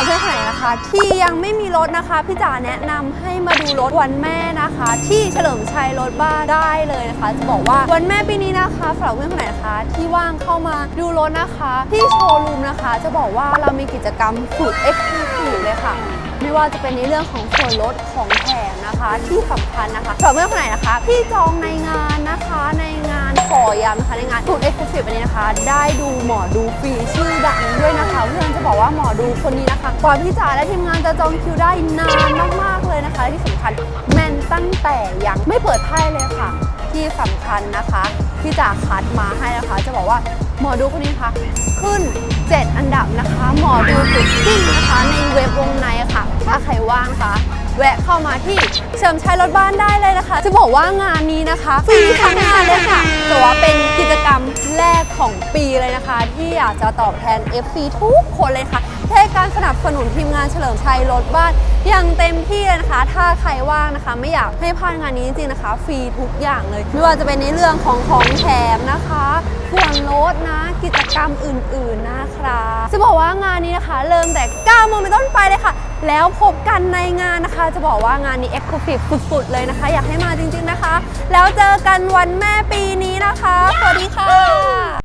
รับเพื่อนคนไหนนะคะ ที่ยังไม่มีรถนะคะพี่จ๋าแนะนำให้มาดูรถวันแม่นะคะ ที่เฉลิมชัยรถบ้านได้เลยนะคะ จะบอกว่าวันแม่ปีนี้นะคะสำหรับเพื่อนคนไหนนะคะที่ว่างเข้ามาดูรถนะคะ ที่โชว์รูมนะคะ จะบอกว่าเรามีกิจกรรมสุดเอ็กซ์คลูซีฟเลยค่ะไม่ว่าจะเป็นในเรื่องของส่วนลดของแถมนะคะที่สำคัญนะคะสำหรับเพื่อนคนไหนนะคะ ที่จองในงานนะคะในงานขอย้ำนะคะในงานสุดเอ็กซ์คลูซีฟวันนี้นะคะ ได้ดูหมอดูฟรีชื่อดังด้วยนะคะ เพื่อนจะบอกว่า คนนี้นะคะกว่าพี่จ๋าและทีมงานจะจองคิวได้นานมากๆเลยนะคะและที่สำคัญแมนตั้งแต่ยังไม่เปิดไพ่เลยค่ะ ที่สำคัญนะคะที่จ๋าคัดมาให้นะคะ จะบอกว่าหมอดูคนนี้นะคะขึ้น 7 อันดับนะคะ หมอดูสุดจริงนะคะ ในเว็บวงในค่ะ ถ้าใครว่างนะคะแวะเข้ามาที่เฉลิมชัยรถบ้านได้เลยนะคะ จะบอกว่างานนี้นะคะฟรีทั้งงานเลยค่ะถือว่าเป็นกิจกรรมแรกของปีเลยนะคะ ที่อยากจะตอบแทน FC ทุกคนเลยค่ะ การสนับสนุนทีมงานเฉลิมชัยรถบ้านอย่างเต็มที่เลยนะคะ ถ้าใครว่างนะคะ ไม่อยากให้พลาดงานนี้จริงๆนะคะ ฟรีทุกอย่างเลย ไม่ว่าจะเป็นในเรื่องของของแถมนะคะส่วนลดนะ กิจกรรมอื่นๆนะครับจะบอกว่างานนี้นะคะ เริ่มแต่9โมงเป็นต้นไปเลยค่ะ แล้วพบกันในงานนะคะ จะบอกว่างานนี้เอ็กซ์คลูซีฟสุดๆเลยนะคะ อยากให้มาจริงๆนะคะ แล้วเจอกันวันแม่ปีนี้นะคะ สวัสดีค่ะ